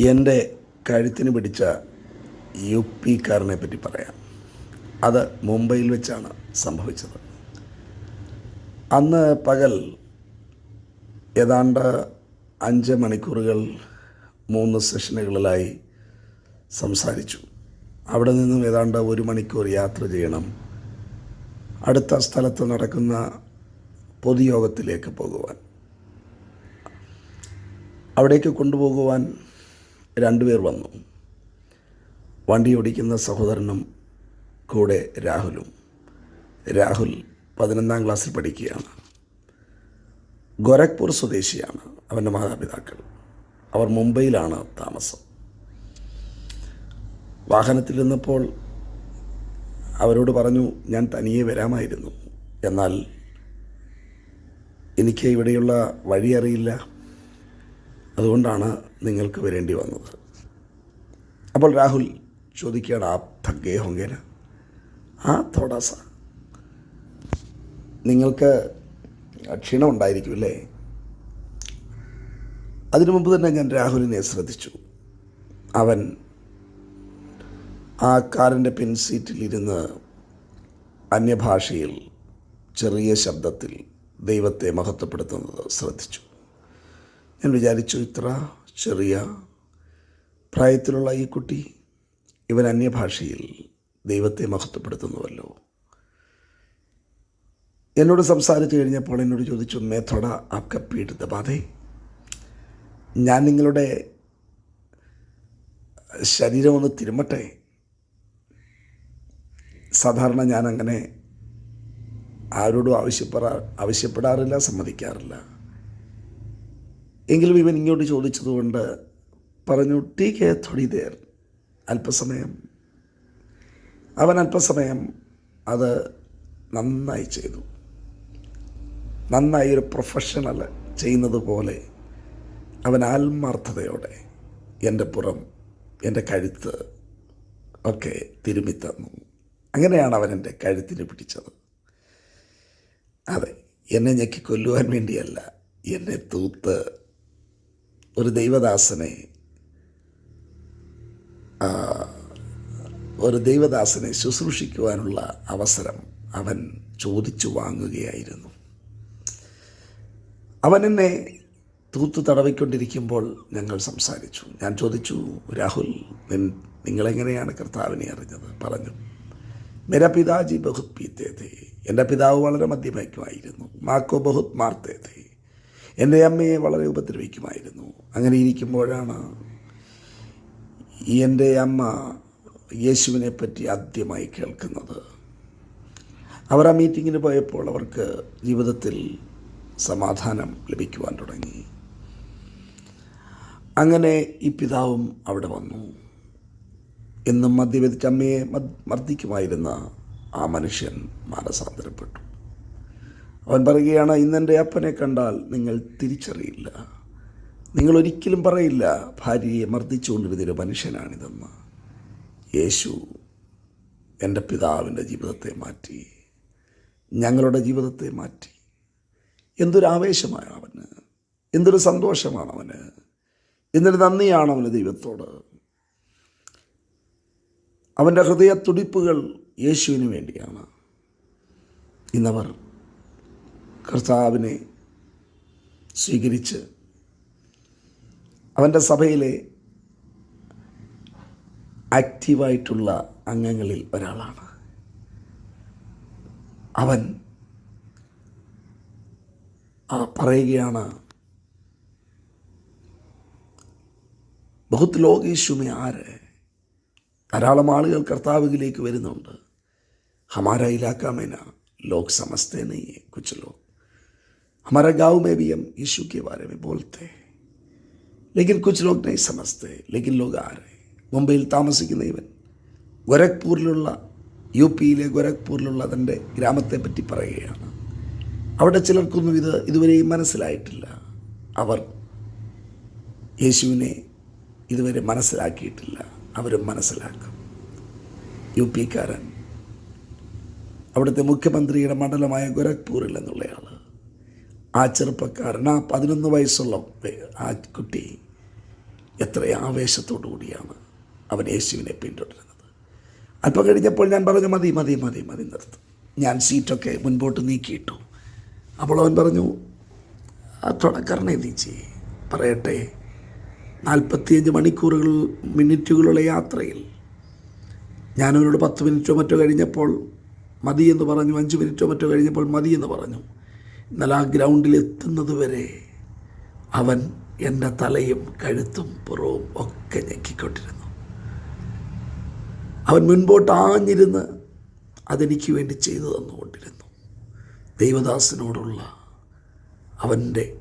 എന്റെ കഴുത്തിന് പിടിച്ച യു പിക്കാരനെ പറ്റി പറയാം. അത് മുംബൈയിൽ വെച്ചാണ് സംഭവിച്ചത്. അന്ന് പകൽ ഏതാണ്ട് അഞ്ച് മണിക്കൂറുകൾ മൂന്ന് സെഷനുകളിലായി സംസാരിച്ചു. അവിടെ നിന്നും ഏതാണ്ട് ഒരു മണിക്കൂർ യാത്ര ചെയ്യണം. അടുത്ത സ്ഥലത്ത് നടക്കുന്ന പൊതുയോഗത്തിലേക്ക് പോകുവാൻ. അവിടേക്ക് കൊണ്ടുപോകുവാൻ രണ്ടുപേർ വന്നു. വണ്ടി ഓടിക്കുന്ന സഹോദരനും കൂടെ രാഹുലും. രാഹുൽ പതിനൊന്നാം ക്ലാസ്സിൽ പഠിക്കുകയാണ്. ഗോരഖ്പൂർ സ്വദേശിയാണ് അവന്റെ മാതാപിതാക്കൾ. അവർ മുംബൈയിലാണ് താമസം. വാഹനത്തിലിരുന്നപ്പോൾ അവരോട് പറഞ്ഞു ഞാൻ തനിയെ വരാമായിരുന്നു. എന്നാൽ എനിക്ക് ഇവിടെയുള്ള വഴി അറിയില്ല. അതുകൊണ്ടാണ് നിങ്ങൾക്ക് വരേണ്ടി വന്നത്. അപ്പോൾ രാഹുൽ ചോദിക്കുകയാണ് ആ തഗ്ഗേ ഹോങ്കേന? ആ തോടാസ നിങ്ങൾക്ക് ക്ഷീണം ഉണ്ടായിരിക്കും അല്ലേ? അതിനു മുമ്പ് തന്നെ ഞാൻ രാഹുലിനെ ശ്രദ്ധിച്ചു. അവൻ ആ കാറിന്റെ പിൻസീറ്റിലിരുന്ന് അന്യഭാഷയിൽ ചെറിയ ശബ്ദത്തിൽ ദൈവത്തെ മഹത്വപ്പെടുത്തുന്നത് ശ്രദ്ധിച്ചു. ഞാൻ വിചാരിച്ചു ഇത്ര ചെറിയ പ്രായത്തിലുള്ള ഈ കുട്ടി ഇവൻ അന്യഭാഷയിൽ ദൈവത്തെ മഹത്വപ്പെടുത്തുന്നുവല്ലോ. എന്നോട് സംസാരിച്ചു കഴിഞ്ഞപ്പോൾ എന്നോട് ചോദിച്ചു മേത്തോട ആപ്ക പീഡ് ദബാതെ ഞാൻ നിങ്ങളുടെ ശരീരം ഒന്ന് തിരുമട്ടെ. സാധാരണ ഞാൻ അങ്ങനെ ആരോടും ആവശ്യപ്പെടാ ആവശ്യപ്പെടാറില്ല സമ്മതിക്കാറില്ല. എങ്കിലും ഇവൻ ഇങ്ങോട്ട് ചോദിച്ചതുകൊണ്ട് പറഞ്ഞു ടീ കെ തൊടി ദേർ അല്പസമയം. അവൻ അല്പസമയം അത് നന്നായി ചെയ്തു. നന്നായി ഒരു പ്രൊഫഷണൽ ചെയ്യുന്നത് പോലെ അവൻ ആത്മാർത്ഥതയോടെ എന്റെ പുറം എന്റെ കഴുത്ത് ഒക്കെ തിരുമ്മി തന്നു. അങ്ങനെയാണ് അവൻ എന്റെ കഴുത്തിന് പിടിച്ചത്. അതെ എന്നെ ഞെക്കി കൊല്ലുവാൻ വേണ്ടിയല്ല എന്നെ തൂത്ത് ഒരു ദൈവദാസനെ ഒരു ദൈവദാസനെ ശുശ്രൂഷിക്കുവാനുള്ള അവസരം അവൻ ചോദിച്ചു വാങ്ങുകയായിരുന്നു. അവൻ എന്നെ തൂത്ത് തടവിക്കൊണ്ടിരിക്കുമ്പോൾ ഞങ്ങൾ സംസാരിച്ചു. ഞാൻ ചോദിച്ചു രാഹുൽ നിങ്ങളെങ്ങനെയാണ് കർത്താവിനെ അറിഞ്ഞത്? പറഞ്ഞു മെര പിതാജി ബഹുത് പീത്തേതേ എന്റെ പിതാവ് വളരെ മദ്യപിക്കുമായിരുന്നു മാക്കോ ബഹുത് മാർത്തേ ഥേ എന്റെ അമ്മയെ വളരെ ഉപദ്രവിക്കുമായിരുന്നു. അങ്ങനെ ഇരിക്കുമ്പോഴാണ് എന്റെ അമ്മ യേശുവിനെ പറ്റി ആദ്യമായി കേൾക്കുന്നത്. അവർ ആ മീറ്റിങ്ങിന് പോയപ്പോൾ അവർക്ക് ജീവിതത്തിൽ സമാധാനം ലഭിക്കുവാൻ തുടങ്ങി. അങ്ങനെ ഈ പിതാവും അവിടെ വന്നു. എന്നും മദ്യപിച്ച അമ്മയെ മർദ്ദിക്കുമായിരുന്ന ആ മനുഷ്യൻ മാനസാന്തരപ്പെട്ടു. അവൻ പറയുകയാണ് ഇന്നെന്റെ അപ്പനെ കണ്ടാൽ നിങ്ങൾ തിരിച്ചറിയില്ല. നിങ്ങൾ ഒരിക്കലും പറയില്ല ഭാര്യയെ മർദ്ദിച്ചുകൊണ്ടിരുന്നൊരു മനുഷ്യനാണിതെന്ന്. യേശു എന്റെ പിതാവിന്റെ ജീവിതത്തെ മാറ്റി ഞങ്ങളുടെ ജീവിതത്തെ മാറ്റി. എന്തൊരു ആവേശമാണ് അവന് എന്തൊരു സന്തോഷമാണ് അവന് എന്തൊരു നന്ദിയാണ് അവന് ദൈവത്തോട്. അവന്റെ ഹൃദയ തുടിപ്പുകൾ യേശുവിന് വേണ്ടിയാണ്. ഇന്നവർ കർത്താവിനെ സ്വീകരിച്ച് അവന്റെ സഭയിലെ ആക്റ്റീവായിട്ടുള്ള അംഗങ്ങളിൽ ഒരാളാണ്. അവൻ പറയുകയാണ് ബഹുത് ലോകീഷുമേ ആര്? ധാരാളം ആളുകൾ കർത്താവിലേക്ക് വരുന്നുണ്ട്. ഹമാര ഇലാക്കാമേന? ലോക് സമസ്തേനയെ കുച്ച് ലോക് हमारा गांव में भी हम यीशु के बारे में बोलते हैं लेकिन कुछ लोग नहीं समझते लेकिन लोग आ रहे हैं മുംബൈയിൽ താമസിക്കുന്ന ഇവൻ ഗോരഖ്പൂരിലുള്ള യു പിയിലെ ഗോരഖ്പൂരിലുള്ള തൻ്റെ ഗ്രാമത്തെ പറ്റി പറയുകയാണ് അവിടെ ചിലർക്കൊന്നും ഇത് ഇതുവരെയും മനസ്സിലായിട്ടില്ല അവർ യേശുവിനെ ഇതുവരെ മനസ്സിലാക്കിയിട്ടില്ല അവരും മനസ്സിലാക്കും യു പിക്കാരൻ അവിടുത്തെ മുഖ്യമന്ത്രിയുടെ മണ്ഡലമായ ഗോരഖ്പൂരിൽ എന്നുള്ളയാൾ ആ ചെറുപ്പക്കാരൻ ആ പതിനൊന്ന് വയസ്സുള്ള ആ കുട്ടി എത്ര ആവേശത്തോടു കൂടിയാണ് അവൻ യേശുവിനെ പിന്തുടരുന്നത്. അല്പം കഴിഞ്ഞപ്പോൾ ഞാൻ പറഞ്ഞു മതി മതി മതി മതി നിർത്തും. ഞാൻ സീറ്റൊക്കെ മുൻപോട്ട് നീക്കിയിട്ടു. അപ്പോൾ അവൻ പറഞ്ഞു "ആ തുടക്കരണേ നീച്ചി പറയട്ടെ നാൽപ്പത്തിയഞ്ച് മണിക്കൂറുകൾ മിനിറ്റുകളുള്ള യാത്രയിൽ ഞാനവനോട് പത്ത് മിനിറ്റോ മറ്റോ കഴിഞ്ഞപ്പോൾ മതി എന്ന് പറഞ്ഞു അഞ്ച് മിനിറ്റോ മറ്റോ കഴിഞ്ഞപ്പോൾ മതി എന്ന് പറഞ്ഞു. എന്നാൽ ആ ഗ്രൗണ്ടിൽ എത്തുന്നത് വരെ അവൻ എന്റെ തലയും കഴുത്തും പുറവും ഒക്കെ ഞെക്കിക്കൊണ്ടിരുന്നു. അവൻ മുൻപോട്ട് ആഞ്ഞിരുന്ന് അതെനിക്ക് വേണ്ടി ചെയ്തു തന്നുകൊണ്ടിരുന്നു. ദൈവദാസനോടുള്ള അവന്റെ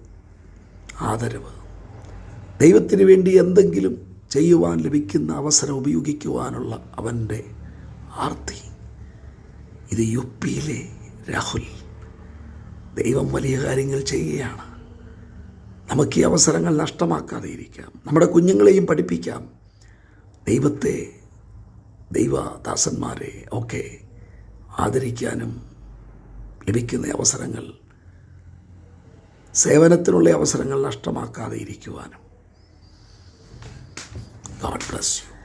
ആദരവ്. ദൈവത്തിന് വേണ്ടി എന്തെങ്കിലും ചെയ്യുവാൻ ലഭിക്കുന്ന അവസരം ഉപയോഗിക്കുവാനുള്ള അവന്റെ ആർത്തി. ഇത് യു പിയിലെ രാഹുൽ. ദൈവം വലിയ കാര്യങ്ങൾ ചെയ്യുകയാണ്. നമുക്ക് ഈ അവസരങ്ങൾ നഷ്ടമാക്കാതെ ഇരിക്കാം. നമ്മുടെ കുഞ്ഞുങ്ങളെയും പഠിപ്പിക്കാം. ദൈവത്തെ ദൈവദാസന്മാരെ ഒക്കെ ആദരിക്കാനും ലഭിക്കുന്ന അവസരങ്ങൾ സേവനത്തിനുള്ള അവസരങ്ങൾ നഷ്ടമാക്കാതെ ഇരിക്കുവാനും. God bless you